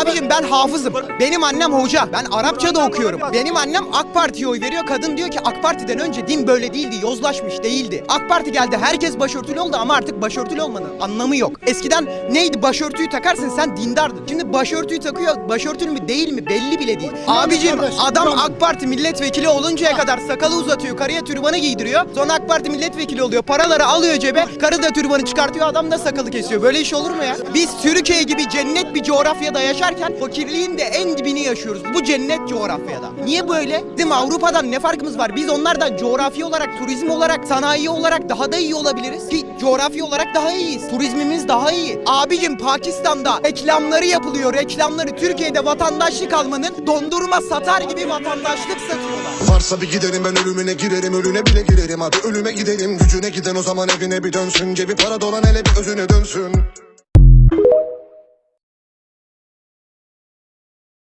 abicim ben hafızım. Benim annem hoca. Ben Arapça da okuyorum. Benim annem AK Parti'ye oy veriyor. Kadın diyor ki AK Parti'den önce din böyle değildi. Yozlaşmış değildi. AK Parti geldi. Herkes başörtülü oldu ama artık başörtülü olmanın anlamı yok. Eskiden neydi? Başörtüyü takarsın sen dindardın. Şimdi başörtüyü takıyor. Başörtülü mü değil mi belli bile değil. Abicim adam. AK Parti milletvekili oluncaya kadar sakalı uzatıyor. Karıya türbanı giydiriyor. Sonra AK Parti milletvekili oluyor. Paraları alıyor cebe. Karı da türbanı çıkartıyor. Adam da sakalı kesiyor. Böyle iş olur mu ya? Biz Türkiye gibi cennet bir coğrafyada yaşarken fakirliğin de en dibini yaşıyoruz. Bu cennet coğrafyada. Niye böyle? Bizim Avrupa'dan ne farkımız var? Biz onlardan coğrafi olarak, turizm olarak, sanayi olarak daha da iyi olabiliriz. Ki coğrafi olarak daha iyiyiz. Turizmimiz daha iyi. Abicim Pakistan'da reklamları yapılıyor. Reklamları Türkiye'de vatandaşlık almanın dondurma satar gibi vatandaşlık satıyorlar. Varsa bir giderim ben ölümüne girerim ölüne bile girerim hadi ölüme gidelim gücüne giden o zaman evine bir dönsün cebi para dolan hele bir özüne dönsün